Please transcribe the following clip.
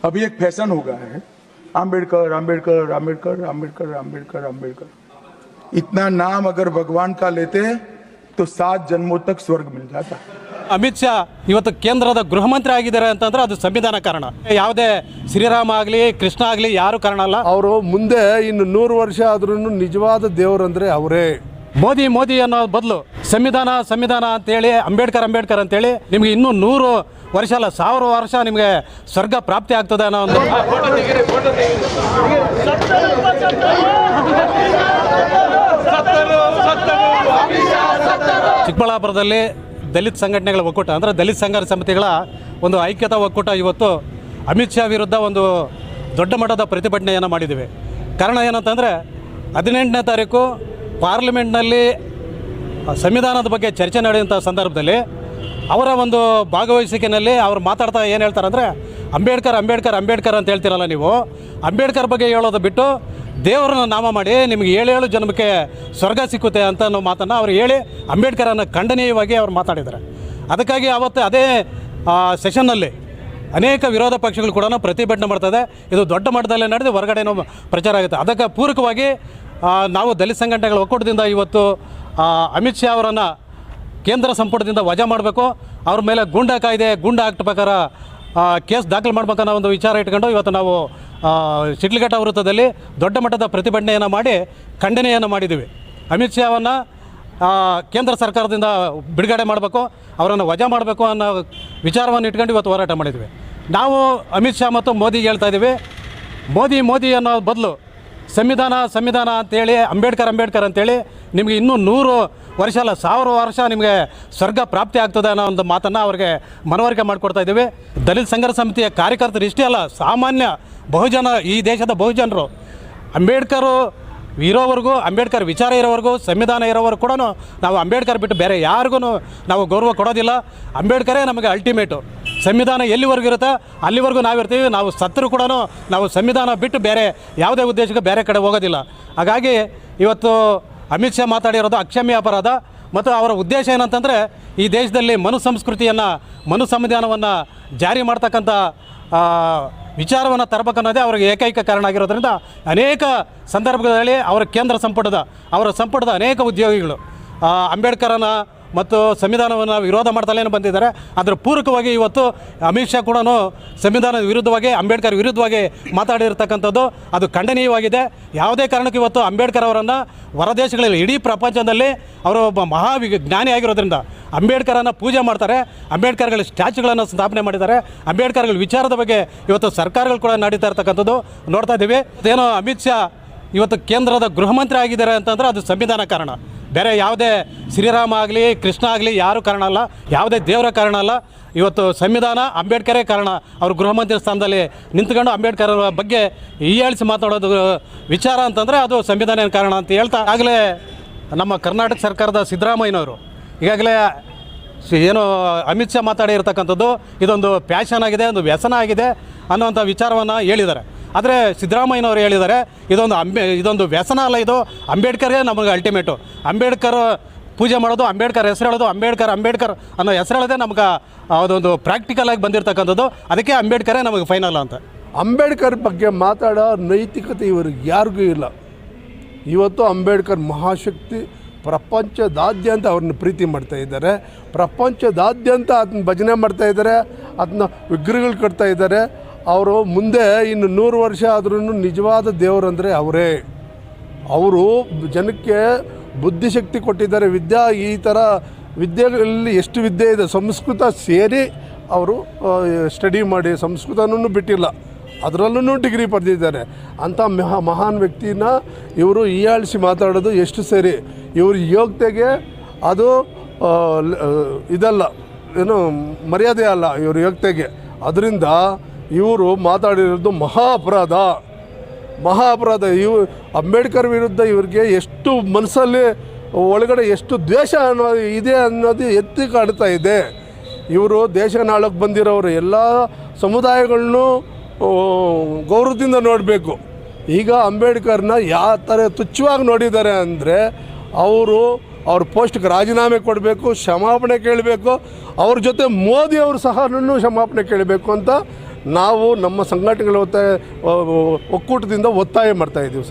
अभी एक फैशन हो गया है आम्बेडकर आम्बेडकर आम्बेडकर आम्बेडकर आम्बेडकर आम्बेडकर इतना नाम अगर भगवान का लेते हैं तो सात जन्मों तक स्वर्ग मिल जाता है ಅಮಿತ್ ಶಾ ಇವತ್ತು ಕೇಂದ್ರದ ಗೃಹ ಮಂತ್ರಿ ಆಗಿದ್ದಾರೆ ಅಂತಂದ್ರೆ ಅದು ಸಂವಿಧಾನ ಕಾರಣ ಯಾವುದೇ ಶ್ರೀರಾಮ ಆಗಲಿ ಕೃಷ್ಣ ಆಗಲಿ ಯಾರು ಕಾರಣ ಅಲ್ಲ ಅವರು ಮುಂದೆ ಇನ್ನು ನೂರು ವರ್ಷ ಆದ್ರೂ ನಿಜವಾದ ದೇವರಂದ್ರೆ ಅವರೇ ಮೋದಿ ಮೋದಿ ಅನ್ನೋ ಬದಲು ಸಂವಿಧಾನ ಸಂವಿಧಾನ ಅಂತೇಳಿ ಅಂಬೇಡ್ಕರ್ ಅಂಬೇಡ್ಕರ್ ಅಂತೇಳಿ ನಿಮಗೆ ಇನ್ನೂ ನೂರು ವರ್ಷ ಅಲ್ಲ ಸಾವಿರ ವರ್ಷ ನಿಮಗೆ ಸ್ವರ್ಗ ಪ್ರಾಪ್ತಿ ಆಗ್ತದೆ ಅನ್ನೋ ಒಂದು ಚಿಕ್ಕಬಳ್ಳಾಪುರದಲ್ಲಿ ದಲಿತ ಸಂಘಟನೆಗಳ ಒಕ್ಕೂಟ ಅಂದರೆ ದಲಿತ ಸಂಘರ್ಷ ಸಮಿತಿಗಳ ಒಂದು ಐಕ್ಯತಾ ಒಕ್ಕೂಟ ಇವತ್ತು ಅಮಿತ್ ಶಾ ವಿರುದ್ಧ ಒಂದು ದೊಡ್ಡ ಮಟ್ಟದ ಪ್ರತಿಭಟನೆಯನ್ನು ಮಾಡಿದ್ದೀವಿ ಕಾರಣ ಏನಂತಂದರೆ ಹದಿನೆಂಟನೇ ತಾರೀಕು ಪಾರ್ಲಿಮೆಂಟ್ನಲ್ಲಿ ಸಂವಿಧಾನದ ಬಗ್ಗೆ ಚರ್ಚೆ ನಡೆಯುವಂಥ ಸಂದರ್ಭದಲ್ಲಿ ಅವರ ಒಂದು ಭಾಗವಹಿಸಿಕೆಯಲ್ಲಿ ಅವ್ರು ಮಾತಾಡ್ತಾ ಏನು ಹೇಳ್ತಾರೆ ಅಂದರೆ, ಅಂಬೇಡ್ಕರ್ ಅಂಬೇಡ್ಕರ್ ಅಂಬೇಡ್ಕರ್ ಅಂತ ಹೇಳ್ತಿರಲ್ಲ ನೀವು. ಅಂಬೇಡ್ಕರ್ ಬಗ್ಗೆ ಹೇಳೋದು ಬಿಟ್ಟು ದೇವರನ್ನ ನಾಮ ಮಾಡಿ ನಿಮಗೆ ಏಳೇಳು ಜನ್ಮಕ್ಕೆ ಸ್ವರ್ಗ ಸಿಕ್ಕುತ್ತೆ ಅಂತ ಅನ್ನೋ ಮಾತನ್ನು ಅವ್ರು ಹೇಳಿ ಅಂಬೇಡ್ಕರನ್ನು ಖಂಡನೀಯವಾಗಿ ಅವ್ರು ಮಾತಾಡಿದ್ದಾರೆ. ಅದಕ್ಕಾಗಿ ಅವತ್ತು ಅದೇ ಸೆಷನ್ನಲ್ಲಿ ಅನೇಕ ವಿರೋಧ ಪಕ್ಷಗಳು ಕೂಡ ಪ್ರತಿಭಟನೆ ಮಾಡ್ತದೆ. ಇದು ದೊಡ್ಡ ಮಟ್ಟದಲ್ಲೇ ನಡೆದು ಹೊರಗಡೆನೂ ಪ್ರಚಾರ ಆಗುತ್ತೆ. ಅದಕ್ಕೆ ಪೂರಕವಾಗಿ ನಾವು ದಲಿತ ಸಂಘಟನೆಗಳ ಒಕ್ಕೂಟದಿಂದ ಇವತ್ತು ಅಮಿತ್ ಶಾ ಅವರನ್ನು ಕೇಂದ್ರ ಸಂಪುಟದಿಂದ ವಜಾ ಮಾಡಬೇಕು. ಅವ್ರ ಮೇಲೆ ಗುಂಡ ಕಾಯ್ದೆ, ಗುಂಡ ಆಕ್ಟ್ ಪ್ರಕಾರ ಕೇಸ್ ದಾಖಲು ಮಾಡ್ಬೇಕನ್ನೋ ಒಂದು ವಿಚಾರ ಇಟ್ಕೊಂಡು ಇವತ್ತು ನಾವು ಶಿಡ್ಲಘಟ್ಟ ವೃತ್ತದಲ್ಲಿ ದೊಡ್ಡ ಮಟ್ಟದ ಪ್ರತಿಭಟನೆಯನ್ನು ಮಾಡಿ ಖಂಡನೆಯನ್ನು ಮಾಡಿದ್ದೀವಿ. ಅಮಿತ್ ಶಾ ಅವನ್ನ ಕೇಂದ್ರ ಸರ್ಕಾರದಿಂದ ಬಿಡುಗಡೆ ಮಾಡಬೇಕು, ಅವರನ್ನು ವಜಾ ಮಾಡಬೇಕು ಅನ್ನೋ ವಿಚಾರವನ್ನು ಇಟ್ಕೊಂಡು ಇವತ್ತು ಹೋರಾಟ ಮಾಡಿದ್ವಿ ನಾವು ಅಮಿತ್ ಶಾ ಮತ್ತು ಮೋದಿಗೆ ಹೇಳ್ತಾ ಇದ್ದೀವಿ. ಮೋದಿ ಮೋದಿ ಅನ್ನೋ ಬದಲು ಸಂವಿಧಾನ ಸಂವಿಧಾನ ಅಂತೇಳಿ, ಅಂಬೇಡ್ಕರ್ ಅಂಬೇಡ್ಕರ್ ಅಂತೇಳಿ ನಿಮಗೆ ಇನ್ನೂ ನೂರು ವರ್ಷ ಅಲ್ಲ, ಸಾವಿರ ವರ್ಷ ನಿಮಗೆ ಸ್ವರ್ಗ ಪ್ರಾಪ್ತಿ ಆಗ್ತದೆ ಅನ್ನೋ ಒಂದು ಮಾತನ್ನು ಅವ್ರಿಗೆ ಮನವರಿಕೆ ಮಾಡಿಕೊಡ್ತಾ ಇದ್ದೀವಿ. ದಲಿತ ಸಂಘರ್ಷ ಸಮಿತಿಯ ಕಾರ್ಯಕರ್ತರು ಇಷ್ಟೇ ಅಲ್ಲ, ಸಾಮಾನ್ಯ ಬಹುಜನ, ಈ ದೇಶದ ಬಹುಜನರು, ಅಂಬೇಡ್ಕರು ಇರೋವರೆಗೂ, ಅಂಬೇಡ್ಕರ್ ವಿಚಾರ ಇರೋವರೆಗೂ, ಸಂವಿಧಾನ ಇರೋವರೆಗೂ ಕೂಡ ನಾವು ಅಂಬೇಡ್ಕರ್ ಬಿಟ್ಟು ಬೇರೆ ಯಾರಿಗೂ ನಾವು ಗೌರವ ಕೊಡೋದಿಲ್ಲ. ಅಂಬೇಡ್ಕರೇ ನಮಗೆ ಅಲ್ಟಿಮೇಟು ಸಂವಿಧಾನ ಎಲ್ಲಿವರೆಗೂ ಇರುತ್ತೆ? ಅಲ್ಲಿವರೆಗೂ ನಾವಿರ್ತೀವಿ ನಾವು ಸತ್ತರೂ ಕೂಡ ನಾವು ಸಂವಿಧಾನ ಬಿಟ್ಟು ಬೇರೆ ಯಾವುದೇ ಉದ್ದೇಶಕ್ಕೆ ಬೇರೆ ಕಡೆ ಹೋಗೋದಿಲ್ಲ. ಹಾಗಾಗಿ ಇವತ್ತು ಅಮಿತ್ ಶಾ ಮಾತಾಡಿರೋದು ಅಕ್ಷಮ್ಯ ಅಪರಾಧ ಮತ್ತು ಅವರ ಉದ್ದೇಶ ಏನಂತಂದರೆ ಈ ದೇಶದಲ್ಲಿ ಮನು ಸಂಸ್ಕೃತಿಯನ್ನು, ಮನು ಸಂವಿಧಾನವನ್ನು ಜಾರಿ ಮಾಡ್ತಕ್ಕಂಥ ವಿಚಾರವನ್ನು ತರಬೇಕನ್ನೋದೇ ಅವ್ರಿಗೆ ಏಕೈಕ ಕಾರಣ ಆಗಿರೋದ್ರಿಂದ ಅನೇಕ ಸಂದರ್ಭಗಳಲ್ಲಿ ಅವರ ಕೇಂದ್ರ ಸಂಪುಟದ, ಅವರ ಸಂಪುಟದ ಅನೇಕ ಉದ್ಯೋಗಿಗಳು ಅಂಬೇಡ್ಕರನ್ನು ಅಂಬೇಡ್ಕರನ ಮತ್ತು ಸಂವಿಧಾನವನ್ನು ವಿರೋಧ ಮಾಡ್ತಲೇ ಬಂದಿದ್ದಾರೆ. ಅದರ ಪೂರಕವಾಗಿ ಇವತ್ತು ಅಮಿತ್ ಶಾ ಕೂಡ ಸಂವಿಧಾನದ ವಿರುದ್ಧವಾಗಿ, ಅಂಬೇಡ್ಕರ್ ವಿರುದ್ಧವಾಗಿ ಮಾತಾಡಿರ್ತಕ್ಕಂಥದ್ದು ಅದು ಖಂಡನೀಯವಾಗಿದೆ. ಯಾವುದೇ ಕಾರಣಕ್ಕೂ ಇವತ್ತು ಅಂಬೇಡ್ಕರ್ ಅವರನ್ನು ಹೊರದೇಶಗಳಲ್ಲಿ, ಇಡೀ ಪ್ರಪಂಚದಲ್ಲಿ ಅವರು ಒಬ್ಬ ಮಹಾ ಜ್ಞಾನಿ ಆಗಿರೋದ್ರಿಂದ ಅಂಬೇಡ್ಕರನ್ನು ಪೂಜೆ ಮಾಡ್ತಾರೆ. ಅಂಬೇಡ್ಕರ್ಗಳ ಸ್ಟ್ಯಾಚ್ಯುಗಳನ್ನು ಸ್ಥಾಪನೆ ಮಾಡಿದ್ದಾರೆ. ಅಂಬೇಡ್ಕರ್ಗಳ ವಿಚಾರದ ಬಗ್ಗೆ ಇವತ್ತು ಸರ್ಕಾರಗಳು ಕೂಡ ನಡೀತಾ ಇರ್ತಕ್ಕಂಥದ್ದು ನೋಡ್ತಾ ಇದ್ದೀವಿ. ಏನೋ ಅಮಿತ್ ಶಾ ಇವತ್ತು ಕೇಂದ್ರದ ಗೃಹ ಮಂತ್ರಿ ಆಗಿದ್ದಾರೆ ಅಂತಂದರೆ ಅದು ಸಂವಿಧಾನ ಕಾರಣ. ಬೇರೆ ಯಾವುದೇ ಶ್ರೀರಾಮ ಆಗಲಿ, ಕೃಷ್ಣ ಆಗಲಿ ಯಾರೂ ಕಾರಣ ಅಲ್ಲ, ಯಾವುದೇ ದೇವರ ಕಾರಣ ಅಲ್ಲ. ಇವತ್ತು ಸಂವಿಧಾನ ಅಂಬೇಡ್ಕರೇ ಕಾರಣ. ಅವರು ಗೃಹ ಮಂತ್ರಿ ಸ್ಥಾನದಲ್ಲಿ ನಿಂತ್ಕೊಂಡು ಅಂಬೇಡ್ಕರ್ ಬಗ್ಗೆ ಹೀಯಾಳಿಸಿ ಮಾತಾಡೋದು ವಿಚಾರ ಅಂತಂದರೆ ಅದು ಸಂವಿಧಾನ ಕಾರಣ ಅಂತ ಹೇಳ್ತಾ ಆಗಲೇ ನಮ್ಮ ಕರ್ನಾಟಕ ಸರ್ಕಾರದ ಸಿದ್ದರಾಮಯ್ಯನವರು. ಈಗಾಗಲೇ ಏನು ಅಮಿತ್ ಶಾ ಮಾತಾಡಿರ್ತಕ್ಕಂಥದ್ದು ಇದೊಂದು ಪ್ಯಾಷನ್ ಆಗಿದೆ, ಒಂದು ವ್ಯಸನ ಆಗಿದೆ ಅನ್ನುವಂಥ ವಿಚಾರವನ್ನು ಹೇಳಿದ್ದಾರೆ. ಆದರೆ ಸಿದ್ದರಾಮಯ್ಯನವರು ಹೇಳಿದ್ದಾರೆ, ಇದೊಂದು ಅಂಬೆ, ಇದೊಂದು ವ್ಯಸನ ಅಲ್ಲ ಇದು. ಅಂಬೇಡ್ಕರ್ಗೆ ನಮಗೆ ಅಲ್ಟಿಮೇಟು ಅಂಬೇಡ್ಕರ್ ಪೂಜೆ ಮಾಡೋದು, ಅಂಬೇಡ್ಕರ್ ಹೆಸರು ಹೇಳೋದು, ಅಂಬೇಡ್ಕರ್ ಅಂಬೇಡ್ಕರ್ ಅನ್ನೋ ಹೆಸರು ಹೇಳೋದೇ ನಮ್ಗೆ ಅದೊಂದು ಪ್ರಾಕ್ಟಿಕಲ್ ಆಗಿ ಬಂದಿರತಕ್ಕಂಥದ್ದು. ಅದಕ್ಕೆ ಅಂಬೇಡ್ಕರೇ ನಮಗೆ ಫೈನಲ್ ಅಂತ. ಅಂಬೇಡ್ಕರ್ ಬಗ್ಗೆ ಮಾತಾಡೋ ನೈತಿಕತೆ ಇವ್ರಿಗೆ ಯಾರಿಗೂ ಇಲ್ಲ. ಇವತ್ತು ಅಂಬೇಡ್ಕರ್ ಮಹಾಶಕ್ತಿ ಪ್ರಪಂಚದಾದ್ಯಂತ ಅವ್ರನ್ನ ಪ್ರೀತಿ ಮಾಡ್ತಾ ಇದ್ದಾರೆ. ಪ್ರಪಂಚದಾದ್ಯಂತ ಅದನ್ನ ಭಜನೆ ಮಾಡ್ತಾ ಇದ್ದಾರೆ. ಅದನ್ನ ವಿಗ್ರಹಗಳು ಕಟ್ತಾ ಇದ್ದಾರೆ. ಅವರು ಮುಂದೆ ಇನ್ನು ನೂರು ವರ್ಷ ಆದ್ರೂ ನಿಜವಾದ ದೇವರಂದರೆ ಅವರೇ. ಅವರು ಜನಕ್ಕೆ ಬುದ್ಧಿಶಕ್ತಿ ಕೊಟ್ಟಿದ್ದಾರೆ. ವಿದ್ಯಾ, ಈ ಥರ ವಿದ್ಯೆಗಳಲ್ಲಿ ಎಷ್ಟು ವಿದ್ಯೆ ಇದೆ? ಸಂಸ್ಕೃತ ಸೇರಿ ಅವರು ಸ್ಟಡಿ ಮಾಡಿ ಸಂಸ್ಕೃತನೂ ಬಿಟ್ಟಿಲ್ಲ. ಅದರಲ್ಲೂ ಡಿಗ್ರಿ ಪಡೆದಿದ್ದಾರೆ. ಅಂಥ ಮಹಾ, ಮಹಾನ್ ವ್ಯಕ್ತಿನ ಇವರು ಹೀಯಾಳಿಸಿ ಮಾತಾಡೋದು ಎಷ್ಟು ಸರಿ? ಇವ್ರ ಯೋಗ್ಯತೆಗೆ ಅದು ಇದಲ್ಲ, ಏನು ಮರ್ಯಾದೆ ಅಲ್ಲ ಇವ್ರ ಯೋಗ್ಯತೆಗೆ. ಅದರಿಂದ ಇವರು ಮಾತಾಡಿರೋದು ಮಹಾ ಅಪರಾಧ ಮಹಾ ಅಪರಾಧ ಇವು ಅಂಬೇಡ್ಕರ್ ವಿರುದ್ಧ ಇವ್ರಿಗೆ ಎಷ್ಟು ಮನಸ್ಸಲ್ಲಿ ಒಳಗಡೆ ಎಷ್ಟು ದ್ವೇಷ ಅನ್ನೋದು ಇದೆ ಅನ್ನೋದು ಎತ್ತಿ ಕಾಡ್ತಾ ಇದೆ. ಇವರು ದೇಶ ನಾಳಕ್ಕೆ ಬಂದಿರೋರು ಎಲ್ಲ ಸಮುದಾಯಗಳನ್ನು ಗೌರವದಿಂದ ನೋಡಬೇಕು. ಈಗ ಅಂಬೇಡ್ಕರ್ನ ಯಾವ ಥರ ತುಚ್ಛವಾಗಿ ನೋಡಿದ್ದಾರೆ ಅಂದರೆ ಅವರು ಅವ್ರ ಪೋಸ್ಟ್ಗೆ ರಾಜೀನಾಮೆ ಕೊಡಬೇಕು, ಕ್ಷಮಾಪಣೆ ಕೇಳಬೇಕು, ಅವ್ರ ಜೊತೆ ಮೋದಿ ಅವರು ಸಹ ಕ್ಷಮಾಪಣೆ ಕೇಳಬೇಕು ಅಂತ ನಾವು ನಮ್ಮ ಸಂಘಟನೆಗಳ ಒತ್ತಾಯ ಒಕ್ಕೂಟದಿಂದ ಒತ್ತಾಯ ಮಾಡ್ತಾ ಇದ್ದೀವಿ ಸರ್.